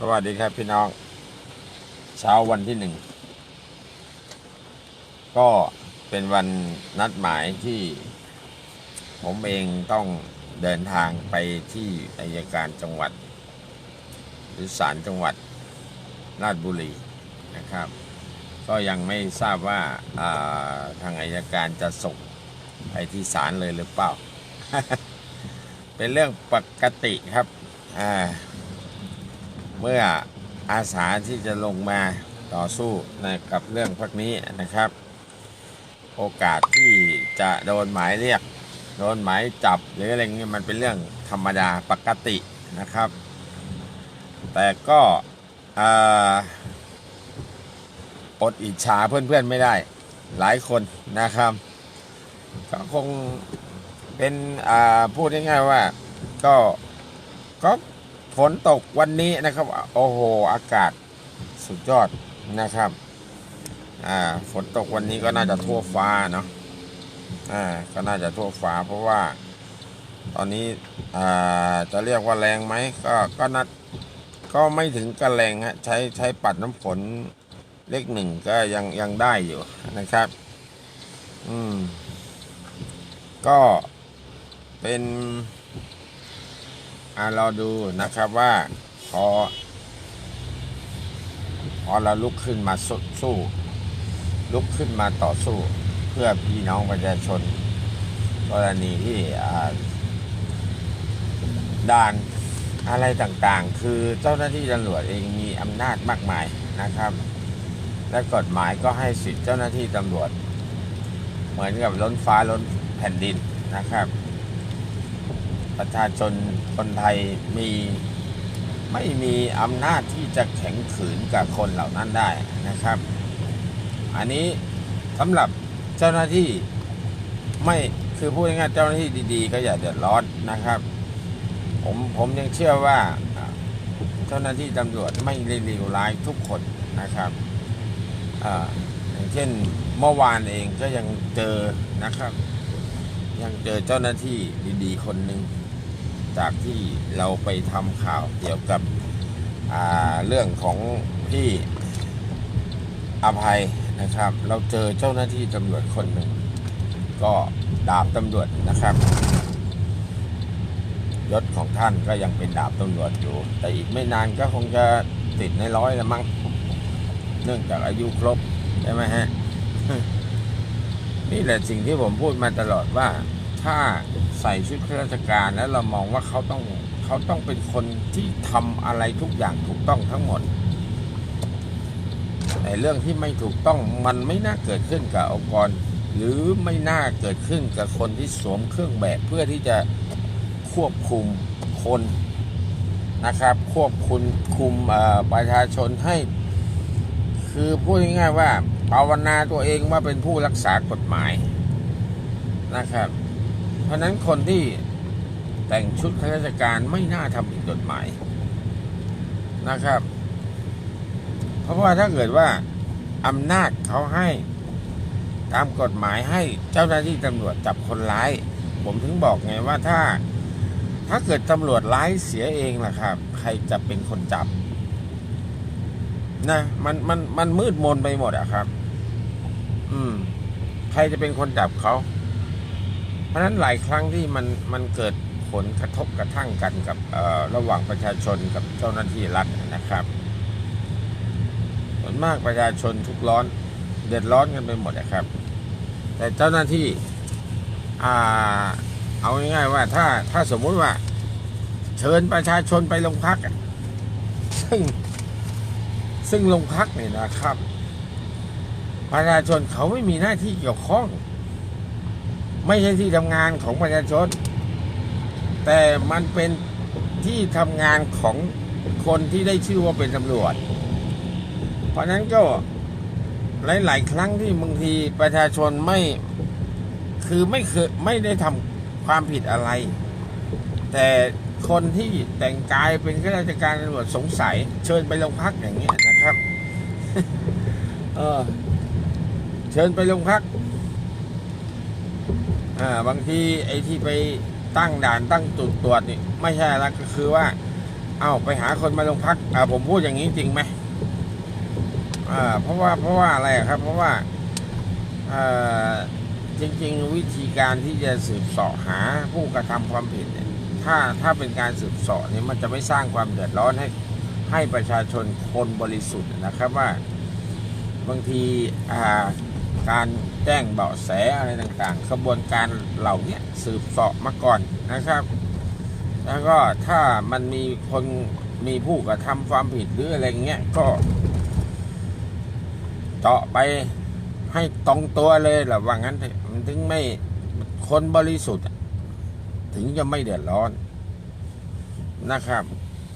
สวัสดีครับพี่น้อง เช้าวันที่หนึ่ง ก็เป็นวันนัดหมายที่ ผมเองต้องเดินทางไปที่อายการจังหวัด หรือศาลจังหวัดราชบุรีนะครับ ก็ยังไม่ทราบว่าาทางอายการจะส่งไปที่ศาลเลยหรือเปล่า เป็นเรื่องปกติครับอ่า เมื่ออาสาที่จะลงมาต่อสู้นะกับเรื่องพวกนี้นะครับ โอกาสที่จะโดนหมายเรียก โดนหมายจับหรืออะไรเงี้ยมันเป็นเรื่องธรรมดาปกตินะครับ แต่ก็อดอิจฉาเพื่อนๆไม่ได้หลายคนนะครับ ก็คงเป็นพูดง่ายๆว่าก็ก็ ฝนตกวันนี้นะครับ โอ้โห อากาศสุดยอดนะครับ อ่า ฝนตกวันนี้ก็น่าจะทั่วฟ้าเนาะ อ่า ก็น่าจะทั่วฟ้า เพราะว่า ตอนนี้ อ่า จะเรียกว่าแรงไหม ก็ ก็นัดก็ไม่ถึงกับแรงฮะ ใช้ ใช้ปัดน้ำฝนเลขหนึ่งก็ยัง ยังได้อยู่นะครับ อืม ก็เป็น อ่าเราดูนะครับว่าพอ พอเราลุกขึ้นมาสู้สู้ ลุกขึ้นมาต่อสู้ เพื่อพี่น้องประชาชน กรณีที่ด่านอะไรต่างๆ คือเจ้าหน้าที่ตำรวจเองมีอำนาจมากมายนะครับ และกฎหมายก็ให้สิทธิเจ้าหน้าที่ตำรวจ เหมือนกับล้นฟ้าล้นแผ่นดินนะครับ ประชาชนคนไทยมีไม่มีอำนาจที่จะแข็งขืนกับคนเหล่านั้นได้นะครับ อันนี้สำหรับเจ้าหน้าที่ไม่คือพูดง่ายๆเจ้าหน้าที่ดีๆ ก็อย่าเดือดร้อนนะครับ ผมผมยังเชื่อว่าเจ้าหน้าที่ตำรวจไม่เลวร้ายทุกคนนะครับอย่างเช่นเมื่อวานเองก็ยังเจอนะครับ ยังเจอเจ้าหน้าที่ดีๆ คนหนึ่ง จากที่เราไปทำข่าวเกี่ยวกับเรื่องของพี่อภัยนะครับ เราเจอเจ้าหน้าที่ตำรวจคนหนึ่ง ก็ดาบตำรวจนะครับยศของท่านก็ยังเป็นดาบตำรวจอยู่ แต่อีกไม่นานก็คงจะติดในร้อยแล้วมั้งเนื่องจากอายุครบใช่ไหมฮะ นี่แหละสิ่งที่ผมพูดมาตลอดว่า ถ้าใส่ชุดข้าราชการแล้วเรามองว่าเขาต้องเขาต้องเป็นคนที่ทำอะไรทุกอย่างถูกต้องทั้งหมดแต่เรื่องที่ไม่ถูกต้องมันไม่น่าเกิดขึ้นกับองค์กร หรือไม่น่าเกิดขึ้นกับคนที่สวมเครื่องแบบเพื่อที่จะควบคุมคนนะครับ ควบคุมคุมประชาชนให้ คือพูดง่ายๆว่าภาวนาตัวเองว่าเป็นผู้รักษากฎหมายนะครับ เพราะฉะนั้นคนที่แต่งชุดข้าราชการไม่น่าทำผิดกฎหมายนะครับ เพราะว่าถ้าเกิดว่าอำนาจเขาให้ตามกฎหมายให้เจ้าหน้าที่ตำรวจจับคนร้าย ผมถึงบอกไงว่าถ้า ถ้าเกิดตำรวจร้ายเสียเองล่ะครับ ใครจะเป็นคนจับนะมันมันมันมืดมนไปหมดอะครับ อืม ใครจะเป็นคนจับเขา เพราะฉะนั้นหลายครั้งที่มันมันเกิดผลกระทบกระทั่งกันกับระหว่างประชาชนกับเจ้าหน้าที่รัฐนะครับส่วนมากประชาชนทุกข์ร้อนเดือดร้อนกันไปหมดนะครับ แต่เจ้าหน้าที่เอาง่ายๆว่าถ้าถ้าสมมุติว่า เชิญประชาชนไปโรงพักซึ่งซึ่งโรงพักเนี่ยนะครับ ประชาชนเขาไม่มีหน้าที่เกี่ยวข้อง ไม่ใช่ที่ทำงานของประชาชน แต่มันเป็นที่ทำงานของคนที่ได้ชื่อว่าเป็นตำรวจ เพราะฉะนั้นก็หลาย ๆ ครั้งที่บางทีประชาชนไม่คือไม่เคยไม่ได้ทำความผิดอะไร แต่คนที่แต่งกายเป็นข้าราชการตำรวจสงสัย เชิญไปโรงพักอย่างเงี้ยนะครับ เออเชิญไปโรงพัก อ่าบางทีไอ้ที่ไปตั้งด่านตั้งจุดตรวจนี่ไม่ใช่อะก็คือว่า เอ้าไปหาคนมาโรงพักอ่าผมพูดอย่างนี้จริงไหมอ่าเพราะว่าเพราะว่าอะไรครับ เพราะว่าอ่อจริงๆ วิธีการที่จะสืบสาะหาผู้กระทำความผิดเนี่ยถ้าถ้าเป็นการสืบสาะเนี่ยมันจะไม่สร้างความเดือดร้อนให้ให้ประชาชนคนบริสุทธิ์นะครับว่า บางทีอ่า การแจ้งเบาะแสอะไรต่างๆกระบวนการเหล่านี้สืบสาะมาก่อนนะครับ แล้วก็ถ้ามันมีคนมีผู้กระทำความผิดหรืออะไรเงี้ยก็เจาะไปให้ตรงตัวเลยหรอว่างั้นมันถึงไม่คนบริสุทธิ์ ถึงจะไม่เดือดร้อนนะครับ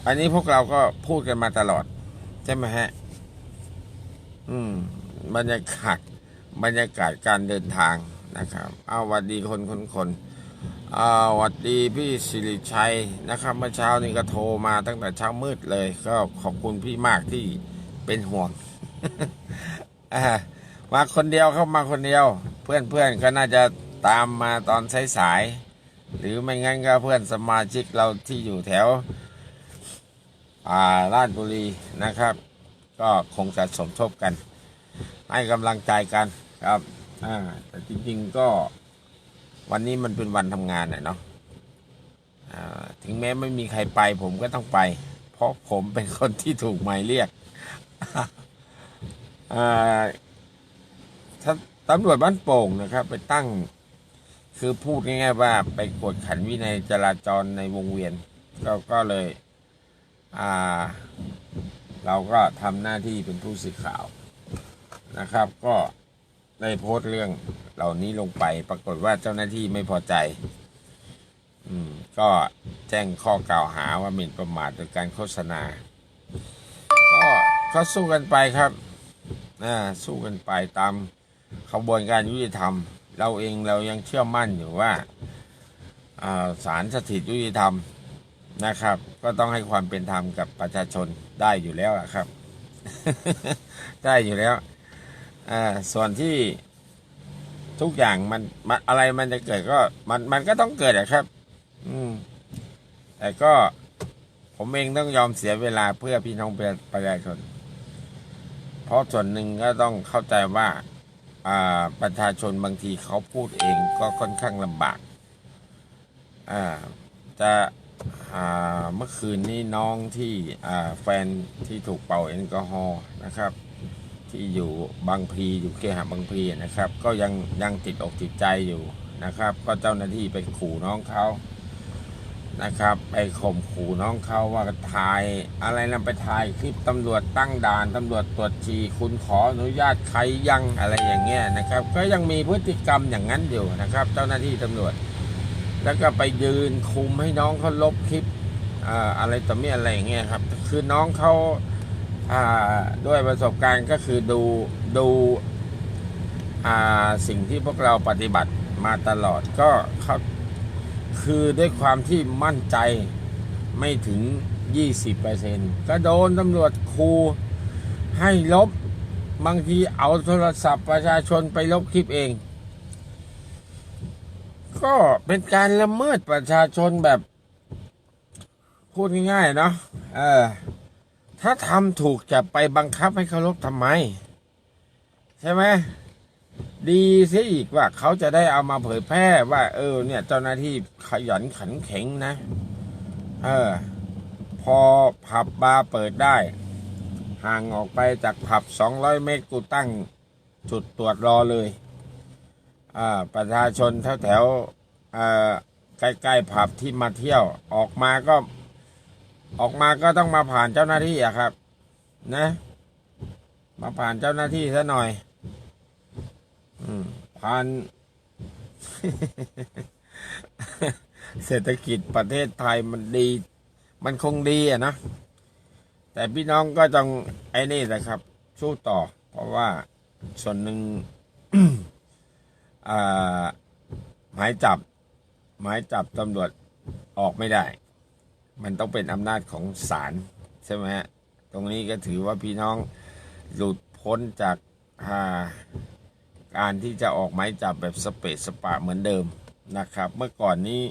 อันนี้พวกเราก็พูดกันมาตลอด ใช่ไหมฮะ อืมบรรยากาศ บรรยากาศการเดินทางนะครับเอาวัดดีคนคนคนเอาวัดดีพี่สิริชัยนะครับเมื่อเช้านี้ก็โทรมาตั้งแต่เช้ามืดเลย ก็ขอบคุณพี่มากที่เป็นห่วงมาคนเดียวเข้ามาคนเดียว เพื่อนเพื่อนๆก็น่าจะตามมาตอนสายๆหรือไม่งั้นก็เพื่อนสมาชิกเราที่อยู่แถวอ่าราชบุรีนะครับ ก็คงจะสมทบกัน ให้กำลังใจกันครับอ่าแต่จริงๆก็วันนี้มันเป็นวันทำงานเนาะถึงแม้ไม่มีใครไปผมก็ต้องไป เพราะผมเป็นคนที่ถูกหมายเรียกถ้าตำรวจบ้านโป่งนะครับ ไปตั้งคือพูดง่ายๆว่าไปกวดขันวินัยจราจรในวงเวียนก็ก็เลย อ่า เราก็ทำหน้าที่เป็นผู้สื่อข่าว นะครับ ก็ได้โพสต์เรื่องเหล่านี้ลงไป ปรากฏว่าเจ้าหน้าที่ไม่พอใจอืมก็แจ้งข้อกล่าวหาว่าหมิ่นประมาทโดยการโฆษณา ก็ก็สู้กันไปครับอ่าสู้กันไปตามขบวนการยุติธรรม เราเองเรายังเชื่อมั่นอยู่ว่าอ่าศาลสถิตยุติธรรมนะครับ ก็ต้องให้ความเป็นธรรมกับประชาชนได้อยู่แล้วครับ ได้อยู่แล้ว อ่าส่วนที่ทุกอย่างมันมันอะไรมันจะเกิดก็มันมันก็ต้องเกิดอะครับ อืม แต่ก็ผมเองต้องยอมเสียเวลาเพื่อพี่น้องประชาชน เพราะส่วนหนึ่งก็ต้องเข้าใจว่า อ่าประชาชนบางทีเขาพูดเองก็ค่อนข้างลำบาก อ่า จะอ่าเมื่อคืนนี้น้องที่อ่าแฟนที่ถูกเป่าแอลกอฮอล์นะครับ ที่อยู่บางพลีอยู่เคหะบางพลีนะครับ ก็ยังยังติดอกติดใจอยู่นะครับ ก็เจ้าหน้าที่ไปขู่น้องเขานะครับไปข่มขู่น้องเขาว่าถ่ายอะไรนะไปถ่ายคลิปตำรวจตั้งด่านตำรวจตรวจฉี่คุณขออนุญาตใครยังอะไรอย่างเงี้ยนะครับ ก็ยังมีพฤติกรรมอย่างนั้นอยู่นะครับ เจ้าหน้าที่ตำรวจ แล้วก็ไปยืนคุมให้น้องเขาลบคลิปออะไรต่อมีอะไรอย่างเงี้ยครับ คือน้องเขา ด้วยประสบการณ์ก็คือดูดูสิ่งที่พวกเราปฏิบัติมาตลอดก็เขาคือด้วยความที่มั่นใจไม่ถึง 20%ก็โดนตำรวจคูให้ลบบางทีเอาโทรศัพท์ประชาชนไปลบคลิปเอง ก็เป็นการละเมิดประชาชนแบบ พูดง่ายๆเนาะเออ ถ้าทำถูกจะไปบังคับให้เคารพทำไม ใช่ไหมดีเสียอีกว่าเขาจะได้เอามาเผยแพร่ว่า เออ เนี่ย เจ้าหน้าที่ขยันขันแข็งนะ เออ พอผับบาร์เปิดได้ ห่างออกไปจากผับ200เมตรกูตั้งจุดตรวจรอเลยอ่าประชาชนแถวแถวใกล้ๆผับที่มาเที่ยวออกมาก็ ออกมาก็ต้องมาผ่านเจ้าหน้าที่อะครับ นะ มาผ่านเจ้าหน้าที่ซะหน่อย อืมผ่าน เศรษฐกิจประเทศไทยมันดี มันคงดีอะนะ แต่พี่น้องก็ต้องไอ้นี่แหละครับ สู้ต่อ เพราะว่าส่วนหนึ่งหมายจับ หมายจับตำรวจออกไม่ได้ มันต้องเป็นอำนาจของศาลใช่ไหมฮะตรงนี้ก็ถือว่าพี่น้องหลุดพ้นจากาการที่จะออกหมายจับแบบสเปซสปะเหมือนเดิมนะครับ เมื่อก่อนนี้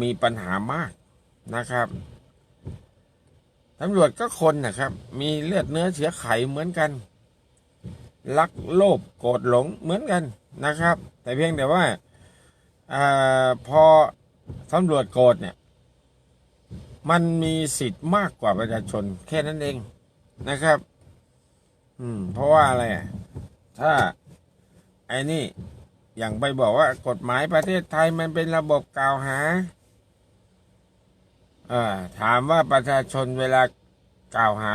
มีปัญหามากนะครับตำรวจก็คนนะครับ มีเลือดเนื้อเชื้อไขเหมือนกันรักโลภโกรธหลงเหมือนกันนะครับ แต่เพียงแต่ว่าอาพอตำรวจโกรธเนี่ย มันมีสิทธิ์มากกว่าประชาชน แค่นั้นเองนะครับ อืม เพราะว่าอะไรถ้าไอ้นี่ อย่างไปบอกว่ากฎหมายประเทศไทยมันเป็นระบบกล่าวหาอ่อถามว่าประชาชนเวลากล่าวหา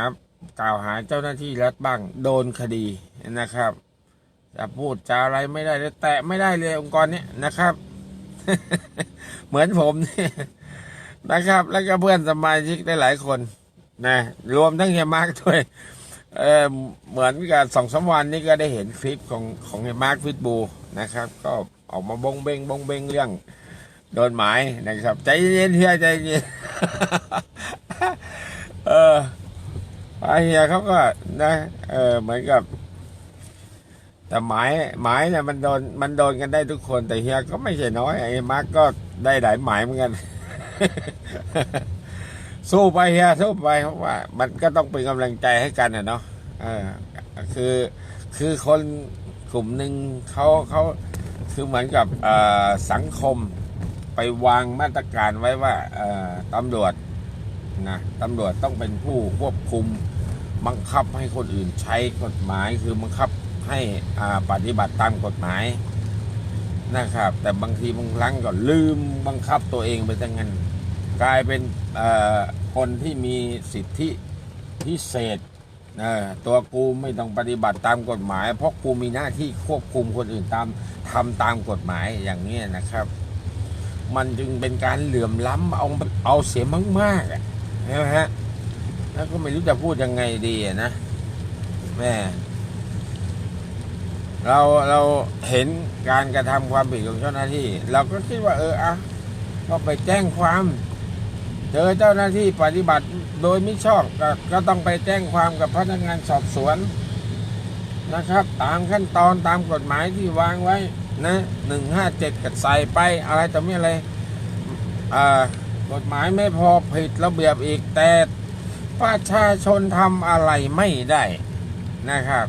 กล่าวหาเจ้าหน้าที่รัฐบ้าง โดนคดีนะครับจะพูดจะอะไรไม่ได้เลยแตะไม่ได้เลยองค์กรนี้นะครับ เหมือนผมเนี่ย นะครับ แล้วก็เพื่อนสมาชิกได้หลายคนนะรวมทั้งเฮียมาร์กด้วยเออเหมือนกับสองสามวันนี้ก็ได้เห็นคลิปของของเฮียมาร์กฟิตบูนะครับ ก็ออกมาบงเบงบงเบงเรื่องโดนหมายนะครับ ใจเย็นๆเฮียใจเย็นเออไอเฮียเขาก็นะเออเหมือนกับแต่หมายหมายเนี่ยมันโดนมันโดนกันได้ทุกคนแต่เฮียก็ไม่ใช่น้อยไอ้มาร์กก็ได้หลายหมายเหมือนกัน สู้ไปเฮียสู้ไปเพราะว่า มันก็ต้องเป็นกำลังใจให้กันนะเนาะเออคือคือคนกลุ่มหนึ่งเขาเขาคือเหมือนกับสังคมไปวางมาตรการไว้ว่าตำรวจนะตำรวจต้องเป็นผู้ควบคุมบังคับให้คนอื่นใช้กฎหมายคือบังคับให้ปฏิบัติตามกฎหมาย นะครับ แต่บางทีบางครั้งก็ลืมบังคับตัวเองไปทั้งนั้นกลายเป็นคนที่มีสิทธิพิเศษเออตัวกูไม่ต้องปฏิบัติตามกฎหมาย เพราะกูมีหน้าที่ควบคุมคนอื่นตามทำตามกฎหมายอย่างนี้นะครับ มันจึงเป็นการเหลื่อมล้ำเอาเอาเสียมากๆอะฮะแล้วก็ไม่รู้จะพูดยังไงดีนะแม่ เราเราเห็นการกระทำความผิดของเจ้าหน้าที่ เราก็คิดว่า เอออะก็ไปแจ้งความเจอเจ้าหน้าที่ปฏิบัติโดยไม่ชอบก็ก็ต้องไปแจ้งความกับพนักงานสอบสวนนะครับ ตามขั้นตอนตามกฎหมายที่วางไว้นะหนึ่งห้าเจ็ดกัดใส่ไปอะไรต่อไม่อะไรอ่ากฎหมายไม่พอผิดระเบียบอีกแต่ประชาชนทำอะไรไม่ได้นะครับ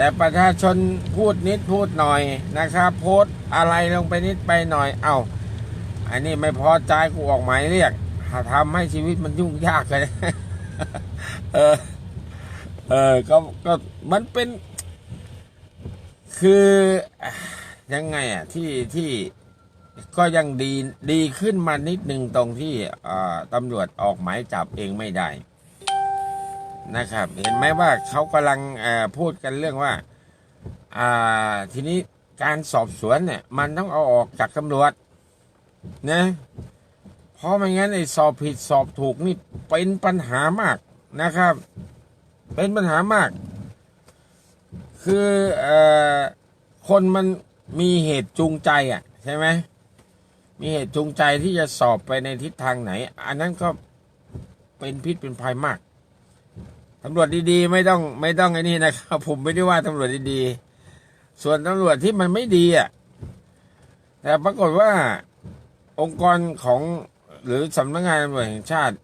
แต่ประชาชนพูดนิดพูดหน่อยนะครับโพสอะไรลงไปนิดไปหน่อย เอา้าอันนี้ไม่พอใจกูออกหมายเรียกทำให้ชีวิตมันยุ่งยากเลยเออเออก็ก็มันเป็น คือยังไงอะที่ที่ก็ยังดีดีขึ้นมานิดนึงตรงที่ตำรวจออกหมายจับเองไม่ได้ นะครับ เห็นไหมว่าเขากำลังพูดกันเรื่องว่าทีนี้การสอบสวนเนี่ยมันต้องเอาออกจากตำรวจนะเพราะไม่งั้นไอ้สอบผิดสอบถูกนี่เป็นปัญหามากนะครับ เป็นปัญหามาก คือเอ่อคนมันมีเหตุจูงใจอะใช่ไหมมีเหตุจูงใจที่จะสอบไปในทิศทางไหน อันนั้นก็เป็นพิษเป็นภัยมาก ตำรวจดีๆ ไม่ต้องไม่ต้องไอ้นี่นะครับผมไม่ได้ว่าตำรวจดีๆ ส่วนตำรวจที่มันไม่ดีอะแต่ปรากฏว่าองค์กรของหรือสำนักงานตำรวจแห่งชาติ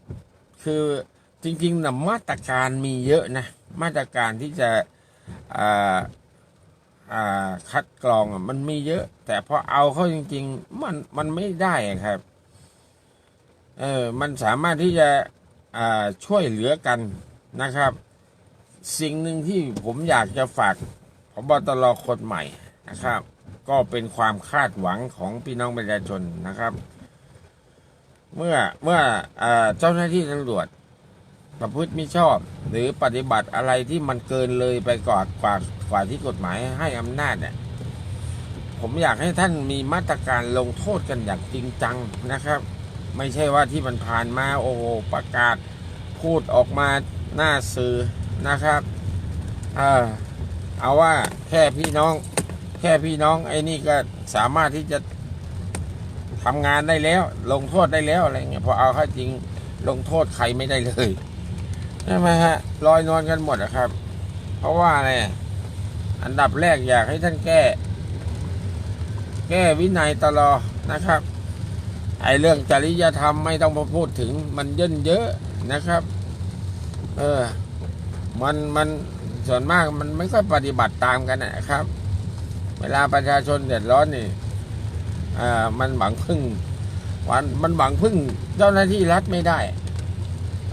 คือจริงๆนะมาตรการมีเยอะนะ มาตรการที่จะคัดกรองมันมีเยอะ แต่พอเอาเข้าจริง ๆ มันมันไม่ได้ครับเออมันสามารถที่จะช่วยเหลือกัน นะครับ สิ่งหนึ่งที่ผมอยากจะฝากพบตรคนใหม่นะครับ ก็เป็นความคาดหวังของพี่น้องประชาชนนะครับ เมื่อเมื่อเออเจ้าหน้าที่ตำรวจประพฤติมิชอบ หรือปฏิบัติอะไรที่มันเกินเลยไปกว่ากว่ากว่าที่กฎหมายให้อำนาจเนี่ยผมอยากให้ท่านมีมาตรการลงโทษกันอย่างจริงจังนะครับ ไม่ใช่ว่าที่มันผ่านมาโอ้โหประกาศพูดออกมา หน้าสื่อนะครับเออเอาว่าแค่พี่น้อง แค่พี่น้องไอ้นี่ก็สามารถที่จะทำงานได้แล้ว ลงโทษได้แล้วอะไรเงี้ยพอเอาเข้าจริงลงโทษใครไม่ได้เลยใช่ไหมฮะลอยนอนกันหมดอะครับ เพราะว่าอะไรอันดับแรกอยากให้ท่านแก้ แก้วินัยตลอดนะครับไอ้เรื่องจริยธรรมไม่ต้องมาพูดถึงมันเยินเยอะนะครับ เออ มันมันส่วนมากมันไม่ค่อยปฏิบัติตามกันนะครับ เวลาประชาชนเดือดร้อนนี่อ่ามันหวังพึ่งวันมันหวังพึ่งเจ้าหน้าที่รัฐไม่ได้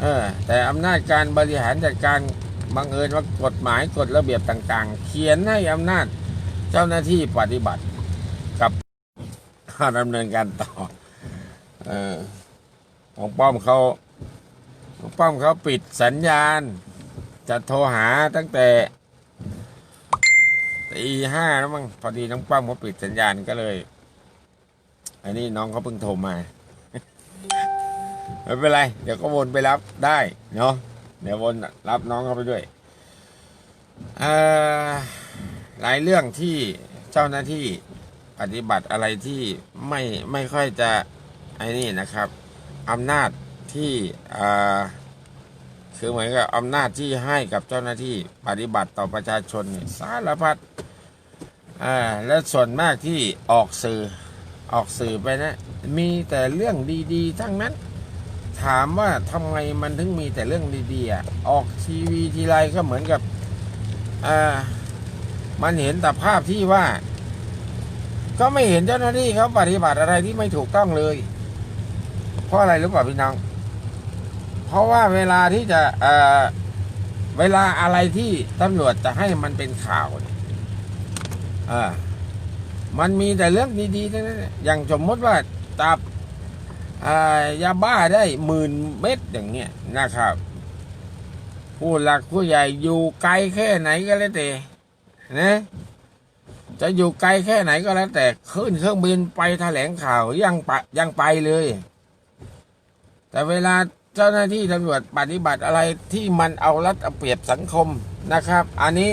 เออ แต่อำนาจการบริหารจัดการบังเอิญว่ากฎหมายกฎระเบียบต่างๆ เขียนให้อำนาจเจ้าหน้าที่ปฏิบัติกับดำเนินการต่อ เออของป้อมเขา ของป้อมเขาปิดสัญญาณ จะโทรหาตั้งแต่ตีห้าแล้วมั้งพอดีน้องป้อมเขาปิดสัญญาณก็เลยอันนี้น้องเขาเพิ่งโทรมาไม่เป็นไร เดี๋ยวก็วนไปรับได้เนาะเดี๋ยววนรับน้องเขาไปด้วยอ่อหลายเรื่องที่เจ้าหน้าที่ปฏิบัติอะไรที่ไม่ไม่ค่อยจะไอ้นี่นะครับอำนาจ ที่คือเหมือนกับอำนาจที่ให้กับเจ้าหน้าที่ปฏิบัติต่อประชาชนสารพัดและส่วนมากที่ออกสื่อออกสื่อไปนะ มีแต่เรื่องดีๆ ทั้งนั้น ถามว่าทำไมมันถึงมีแต่เรื่องดีๆอออกทีวีทีไรก็เหมือนกับมันเห็นแต่ภาพที่ว่า ก็ไม่เห็นเจ้าหน้าที่เขาปฏิบัติอะไรที่ไม่ถูกต้องเลย เพราะอะไรรู้เปล่าพี่น้อง เพราะว่าเวลาที่จะเอ่อเวลาอะไรที่ตำรวจจะให้มันเป็นข่าวเนี่ยอ่ามันมีแต่เรื่องดีๆทั้งนั้นอย่างสมมติว่าจับยาบ้าได้หมื่นเม็ดอย่างเงี้ยนะครับ ผู้หลักผู้ใหญ่อยู่ไกลแค่ไหนก็แล้วแต่นะจะอยู่ไกลแค่ไหนก็แล้วแต่ขึ้นเครื่องบินไปแถลงข่าวยังไปยังไปเลย แต่เวลา เจ้าหน้าที่ตำรวจปฏิบัติอะไรที่มันเอารัดเอาเปรียบสังคมนะครับ อันนี้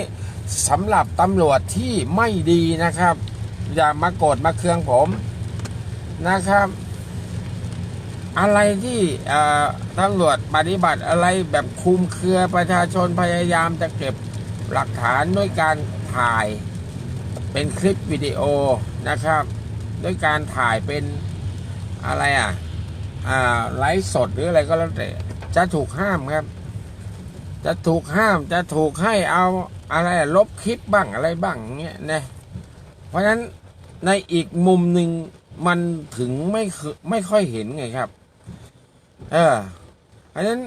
สำหรับตำรวจที่ไม่ดีนะครับ อย่ามาโกรธมาเคืองผมนะครับ อะไรที่ตำรวจปฏิบัติอะไรแบบคุมเครือประชาชนพยายามจะเก็บหลักฐานด้วยการถ่ายเป็นคลิปวิดีโอนะครับ ด้วยการถ่ายเป็นอะไรอะอ่า ไลฟ์สดหรืออะไรก็แล้วแต่จะถูกห้ามครับ จะถูกห้ามจะถูกให้เอาอะไรลบคลิปบ้างอะไรบ้างเงี้ยนะเพราะฉะนั้นในอีกมุมหนึ่งมันถึงไม่คยไม่ค่อยเห็นไงครับ เออเพราะฉะนั้น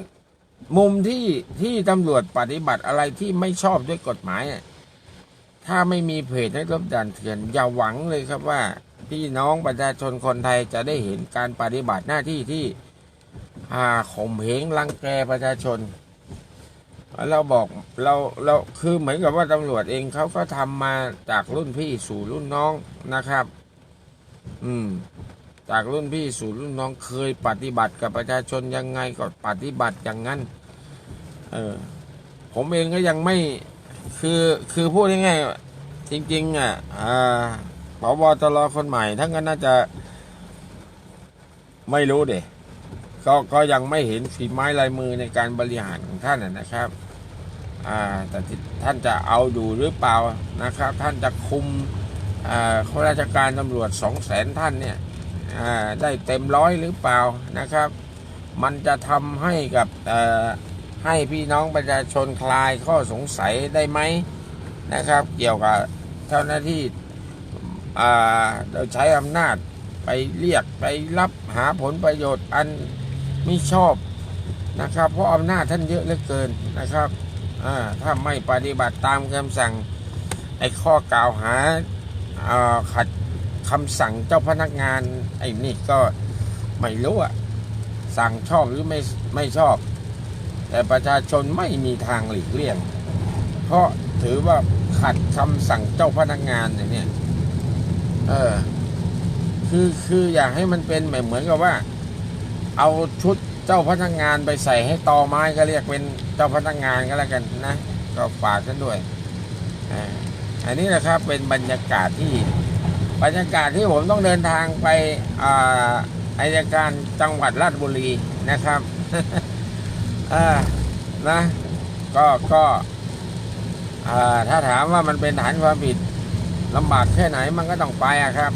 มุมที่ที่ตำรวจปฏิบัติอะไรที่ไม่ชอบด้วยกฎหมาย ถ้าไม่มีเพจให้รบดันเถื่อนอย่าหวังเลยครับว่า พี่น้องประชาชนคนไทยจะได้เห็นการปฏิบัติหน้าที่ที่อาข่มเหงรังแกประชาชน เราบอกเราเราคือเหมือนกับว่าตำรวจเองเขาก็ทำมาจากรุ่นพี่สู่รุ่นน้องนะครับ อืม จากรุ่นพี่สู่รุ่นน้องเคยปฏิบัติกับประชาชนยังไงก็ปฏิบัติอย่างนั้น เออ ผมเองก็ยังไม่คือคือพูดง่ายๆจริง ๆ อะอ่า ผบตรคนใหม่ท่านก็น่าจะไม่รู้เด็ก็ก็ยังไม่เห็นฝีไม้ลายมือในการบริหารของท่านนะครับอ่าแต่ท่านจะเอาอยู่หรือเปล่านะครับ ท่านจะคุมอ่าข้าราชการตำรวจสองแสนท่านเนี่ยอ่าได้เต็มร้อยหรือเปล่านะครับ มันจะทำให้กับอ่ให้พี่น้องประชาชนคลายข้อสงสัยได้ไหมนะครับ เกี่ยวกับเจ้าหน้าที่ ใช้อำนาจไปเรียกไปรับหาผลประโยชน์อันไม่ชอบนะครับ เพราะอำนาจท่านเยอะเหลือเกินนะครับถ้าไม่ปฏิบัติตามคำสั่งไอ้ข้อกล่าวหาขัดคำสั่งเจ้าพนักงานไอ้นี่ก็ไม่รู้อะสั่งชอบหรือไม่ไม่ชอบ แต่ประชาชนไม่มีทางหลีกเลี่ยง เพราะถือว่าขัดคำสั่งเจ้าพนักงานอย่างเนี้ย เออ คือคืออยากให้มันเป็นเหมือนกับว่า เอาชุดเจ้าพนักงานไปใส่ให้ตอไม้ก็เรียกเป็นเจ้าพนักงานก็แล้วกันนะ ก็ฝากกันด้วยอันนี้นะครับเป็นบรรยากาศที่บรรยากาศที่ผมต้องเดินทางไปอาอายการจังหวัดราชบุรีนะครับนะ ก็ก็ถ้าถามว่ามันเป็นฐานความผิด ลำบากแค่ไหนมันก็ต้องไปอะครับ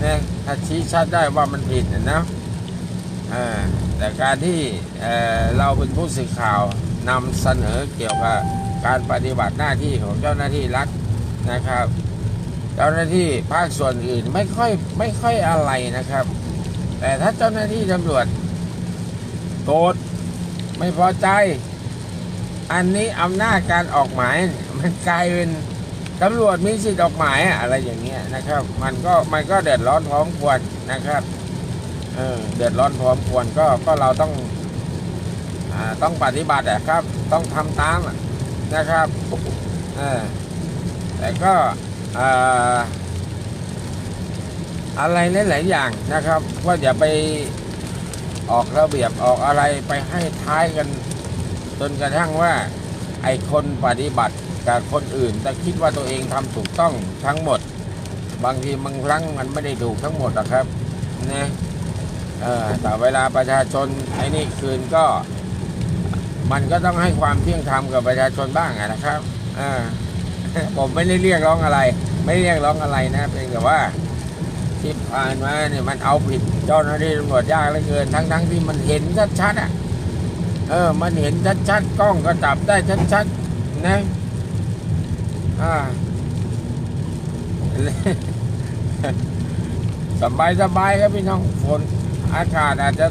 เนี่ยถ้าชี้ชัดได้ว่ามันผิดนะแต่การที่เอ่อเราเป็นผู้สื่อข่าวนำเสนอเกี่ยวกับการปฏิบัติหน้าที่ของเจ้าหน้าที่รัฐนะครับ เจ้าหน้าที่ภาคส่วนอื่นไม่ค่อยไม่ค่อยอะไรนะครับ แต่ถ้าเจ้าหน้าที่ตำรวจโกรธไม่พอใจ อันนี้อำนาจการออกหมายมันกลายเป็น ตำรวจมีสิทธิ์ออกหมายอะไรอย่างเงี้ยนะครับ มันก็มันก็เดือดร้อนพร้อมควรนะครับเออเดือดร้อนพร้อมควรก็ก็เราต้องอ่าต้องปฏิบัติอะครับ ต้องทำตามนะครับเออแต่ก็อ่าอะไรหลายๆอย่างนะครับ ว่าอย่าไปออกระเบียบออกอะไรไปให้ท้ายกัน จนกระทั่งว่า ไอ้คนปฏิบัติ กับคนอื่น แต่คิดว่าตัวเองทำถูกต้องทั้งหมด บางทีบางครั้งมันไม่ได้ถูกทั้งหมดหรอกครับนะเออแต่เวลาประชาชนไอ้นี่คืนก็ มันก็ต้องให้ความเที่ยงธรรมกับประชาชนบ้างนะครับอผมไม่ได้เรียกร้องอะไร ไม่เรียกร้องอะไรนะเพียงแต่ว่าที่ผ่านมาเนี่ยมันเอาผิดเจ้าหน้าที่ตำรวจยากเหลือเกินทั้งๆที่มันเห็นชัดๆอะเออ มันเห็นชัดๆกล้องก็จับได้ชัดๆนะ อ่าสบายสบายๆครับพี่น้องฝนอากาศอาจจะ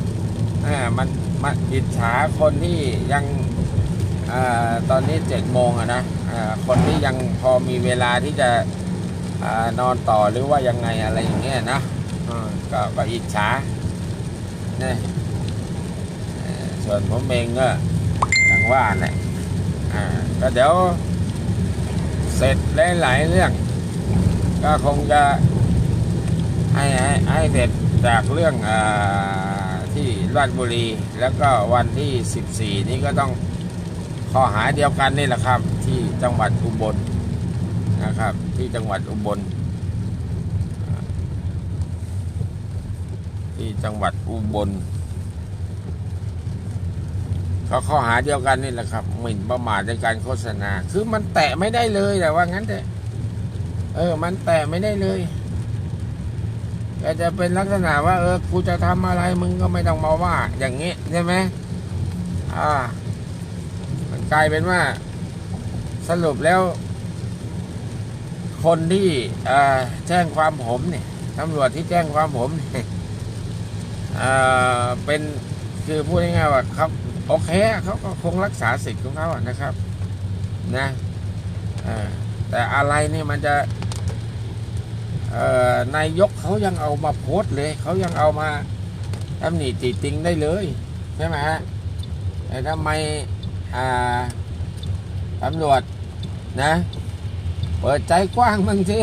อ่ามันมันอิจฉาคนที่ยังอ่าตอนนี้เจ็ดโมงอะนะอ่าคนที่ยังพอมีเวลาที่จะอ่านอนต่อหรือว่ายังไงอะไรอย่างเงี้ยนะอ่าก็ก็อิจฉาเนี่ยส่วนผมเองก็อย่างว่าแหละอ่าก็เดี๋ยว เสร็จหลายๆเรื่อง ก็คงจะให้ให้ให้เสร็จจากเรื่องอที่ราชบุรี แล้วก็วันที่ 14 นี้ก็ต้องข้อหาเดียวกันนี่แหละครับ ที่จังหวัดอุบลนะครับ ที่จังหวัดอุบล ที่จังหวัดอุบล ก็ข้อหาเดียวกันนี่แหละครับหมิ่นประมาทในการโฆษณา คือมันแตะไม่ได้เลยแต่ว่างั้นเถอะเออ มันแตะไม่ได้เลยแต่จะเป็นลักษณะว่า เออกูจะทำอะไรมึงก็ไม่ต้องมาว่า อย่างนี้ใช่ไหมอ่า มันกลายเป็นว่า สรุปแล้ว คนที่อ่อแจ้งความผมเนี่ยตำรวจที่แจ้งความผมเนี่ยเอ่อเป็นคือพูดง่ายๆว่าครับ โอเคเขาก็คงรักษาสิทธิ์ของเขาอะนะครับนะแต่อะไรนี่มันจะนายกเขายังเอามาโพสเลย เขายังเอามาตำหนิติติงได้เลยใช่ไหมฮะแต่ทำไมตำรวจนะเปิดใจกว้างบ้างสิ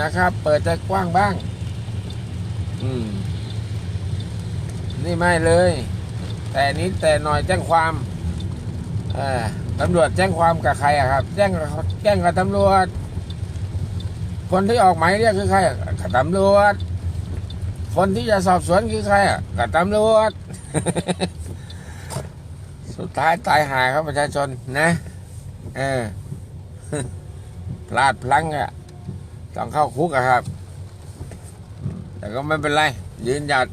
นะครับ เปิดใจกว้างบ้าง อืม นี่ไม่เลย แต่นิดแต่หน่อยแจ้งความตำรวจแจ้งความกับใครอะครับ แจ้งแจ้งกับตำรวจ คนที่ออกหมายเรียกคือใครกับตำรวจ คนที่จะสอบสวนคือใครอะกับตำรวจ สุดท้ายตายหายครับประชาชนนะเออพลาดพลั้งอะต้องเข้าคุกอะครับ แต่ก็ไม่เป็นไร ยืนหยัด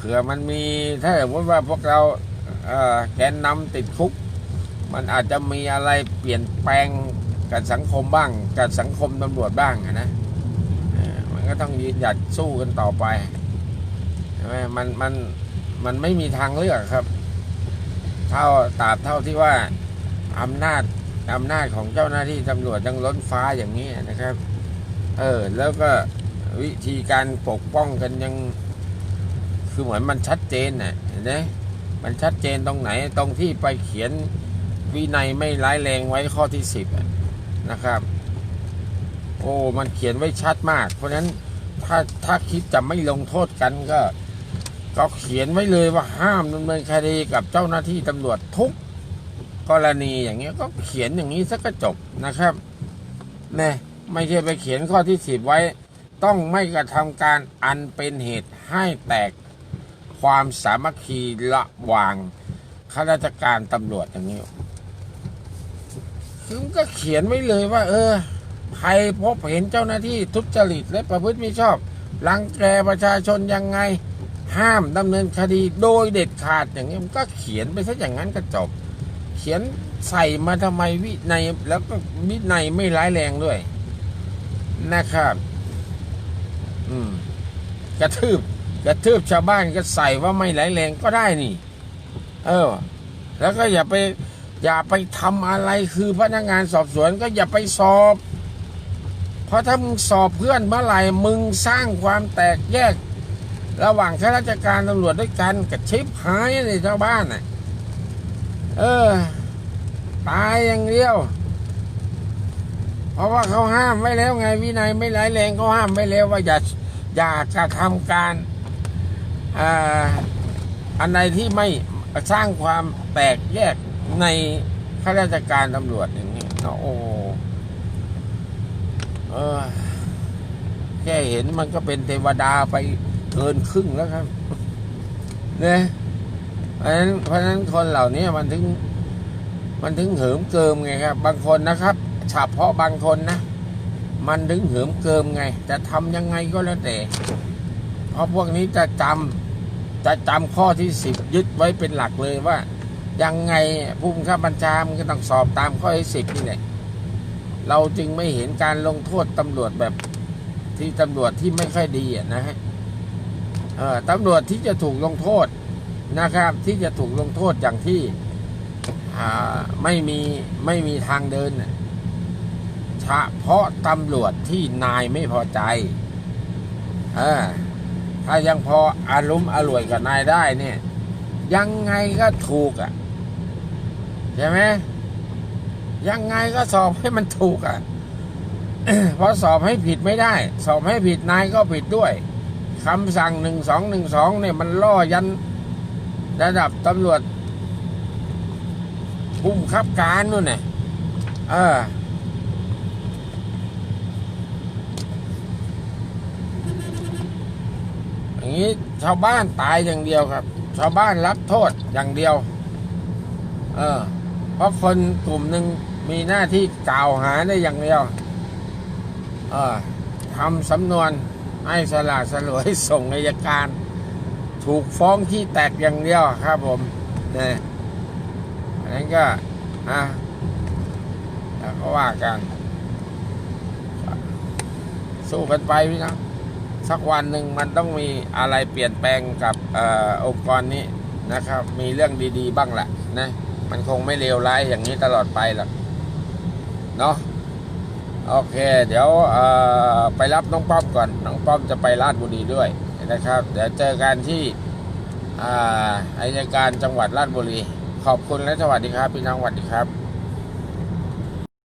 เผื่อมันมีถ้าสมมติว่าพวกเราแกนนำติดคุก มันอาจจะมีอะไรเปลี่ยนแปลงกับสังคมบ้าง กับสังคมตำรวจบ้างอะนะมันก็ต้องยืนหยัดสู้กันต่อไปใช่ไหมมันมันมันไม่มีทางเลือกครับ เท่าตราบเท่าที่ว่าอำนาจอำนาจของเจ้าหน้าที่ตำรวจยังล้นฟ้าอย่างนี้นะครับ เออแล้วก็วิธีการปกป้องกันยัง คือเหมือนมันชัดเจนน่ะเห็นไหมมันชัดเจนตรงไหนตรงที่ไปเขียนวินัยไม่ร้ายแรงไว้ข้อที่สิบนะครับ โอ้มันเขียนไว้ชัดมาก เพราะฉะนั้นถ้าถ้าคิดจะไม่ลงโทษกันก็ ก็เขียนไว้เลยว่าห้ามดำเนินคดีกับเจ้าหน้าที่ตำรวจทุกกรณีอย่างเงี้ยก็เขียนอย่างนี้สักก็จบนะครับเนี่ยไม่ใช่ไปเขียนข้อที่สิบไว้ ต้องไม่กระทำการอันเป็นเหตุให้แตก ความสามัคคีระหว่างข้าราชการตำรวจอย่างนี้คือมันก็เขียนไว้เลยว่า เออใครพบเห็นเจ้าหน้าที่ทุจริตและประพฤติมิชอบรังแกประชาชนยังไงห้ามดำเนินคดีโดยเด็ดขาดอย่างนี้มันก็เขียนไปซะอย่างนั้นก็จบ เขียนใส่มาทำไมวินัยแล้วก็วินัยไม่ร้ายแรงด้วยนะครับ อืม กระทืบ กระทืบชาวบ้านก็ใส่ว่าไม่ร้ายแรงก็ได้นี่ เออ แล้วก็อย่าไป อย่าไปทำอะไรคือพนักงานสอบสวนก็อย่าไปสอบ เพราะถ้ามึงสอบเพื่อนเมื่อไหร่มึงสร้างความแตกแยก ระหว่างข้าราชการตำรวจด้วยกันกับชิปหายเลยชาวบ้านน่ะ เออ ตายอย่างเดียวเพราะว่าเขาห้ามไว้แล้วไงวินัยไม่ร้ายแรงเขาห้ามไว้แล้วว่าอย่าอย่ากระทำการ อ่าอันใดที่ไม่สร้างความแตกแยกในข้าราชการตำรวจอย่างนี้นะโอ้เออแค่เห็นมันก็เป็นเทวดาไปเกินครึ่งแล้วครับเนี่ยเพราะนั้นเพราะนั้นคนเหล่านี้มันถึง มันถึงเหิมเกิมไงครับ บางคนนะครับเฉพาะบางคนนะ มันถึงเหิมเกิมไง จะทำยังไงก็แล้วแต่ เพราะพวกนี้จะจำจะจำข้อที่สิบยึดไว้เป็นหลักเลยว่า ยังไงผู้บังคับบัญชามันก็ต้องสอบตามข้อที่สิบนี่แหละเราจึงไม่เห็นการลงโทษตำรวจแบบที่ตำรวจที่ไม่ค่อยดีนะฮะตำรวจที่จะถูกลงโทษนะครับ ที่จะถูกลงโทษอย่างที่ไม่มีไม่มีทางเดินเฉพาะตำรวจที่นายไม่พอใจ เออ ถ้ายังพออารมณ์อร่วยกับนายได้เนี่ย ยังไงก็ถูกอะใช่ไหมยังไงก็สอบให้มันถูกอะเพราะสอบให้ผิดไม่ได้ สอบให้ผิดนายก็ผิดด้วยคำสั่งหนึ่งสองหนึ่งสองเนี่ยมันล่อยันระดับตำรวจผู้บังคับการนู่นน่ะเออ อย่างนี้ชาวบ้านตายอย่างเดียวครับ ชาวบ้านรับโทษอย่างเดียว เออ เพราะคนกลุ่มหนึ่งมีหน้าที่กล่าวหาได้อย่างเดียว เออทำสำนวนให้สลาสลวยส่งอายการ ถูกฟ้องที่แตกอย่างเดียวครับผมเนี่ยอันนั้นก็อะแล้วก็ว่ากัน สู้กันไปพี่น้อง สักวันหนึ่งมันต้องมีอะไรเปลี่ยนแปลงกับอองค์กรนี้นะครับ มีเรื่องดีๆ บ้างแหละนะมันคงไม่เลวร้ายอย่างนี้ตลอดไปหรอกเนาะโอเค เดี๋ยวไปรับน้องป้อมก่อน น้องป้อมจะไปราชบุรีด้วยนะครับ เดี๋ยวเจอกันที่อาอายการจังหวัดราชบุรี ขอบคุณและสวัสดีครับ พี่น้องสวัสดีครับ